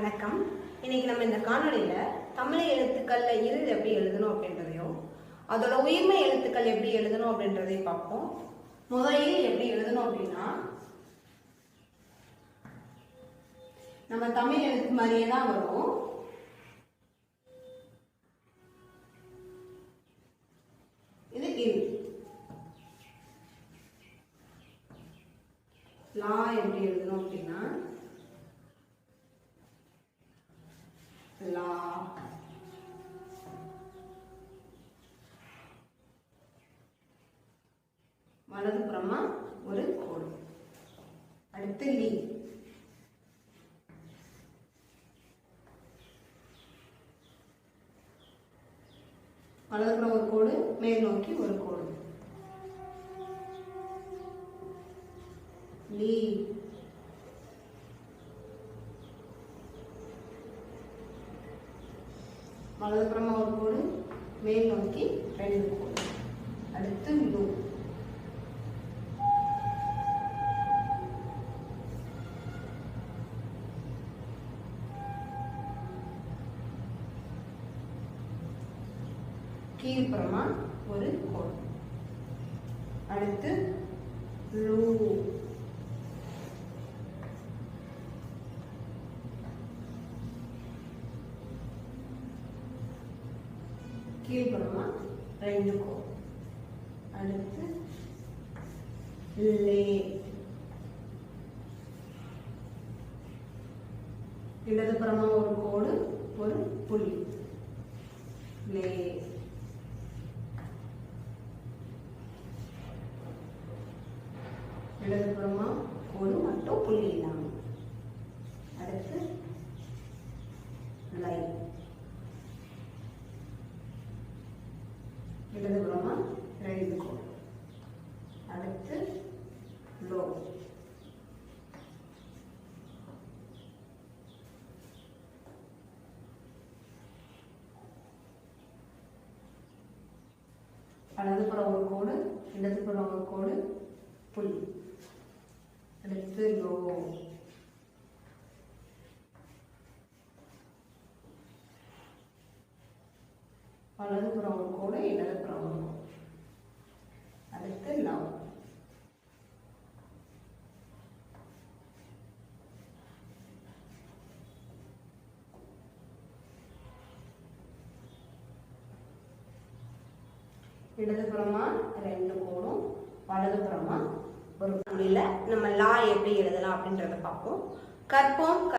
வணக்கம். இன்னைக்கு நம்ம இந்த காணொளியில தமிழ் எழுத்துக்கள்ல இரு எப்படி எழுதணும் அப்படின்றதையும் அதோட உயிர்மை எழுத்துக்கள் எப்படி எழுதணும் அப்படின்றதையும் பார்ப்போம். முதலில் எப்படி எழுதணும் அப்படின்னா நம்ம தமிழ் எழுத்து மாதிரியே தான் வரும். இது இரு. லா எப்படி எழுதணும் அப்படின்னா லா வலதுபுறமா ஒரு கோடு. அடுத்து லீ. வலதுபுறம் ஒரு கோடு மேல் நோக்கி ஒரு கோடு. லீ. வலதுபுறமா ஒரு கோடு மேல் நோக்கி ரெண்டு கோடு. அடுத்து லூ கீழ்ப்புறமா ஒரு கோடு. அடுத்து லூ. கீழ்ப்புறமா ரெண்டு கோடு அடுத்து லே. இடதுபுறமா ஒரு கோடு ஒரு புள்ளி. லே. இடதுபுறமா கோடு மட்டும் புள்ளி இல்லாமல் அடுத்து லை இடதுபுறமா ரெண்டு கோடு அடுத்து லோ. வலதுபுறம் ஒரு கோடு இடதுபுறம் ஒரு கோடு புள்ளி. அடுத்து லோ. வலதுபுறம் ஒரு கோடு இடதுபுறம் ஒரு கோடு அடுத்து லவ் இடதுபுறமா ரெண்டு கோடும் வலதுபுறமா ஒரு புள்ளியில நம்ம லா எப்படி எழுதலாம் அப்படின்றத பார்ப்போம். கற்போம்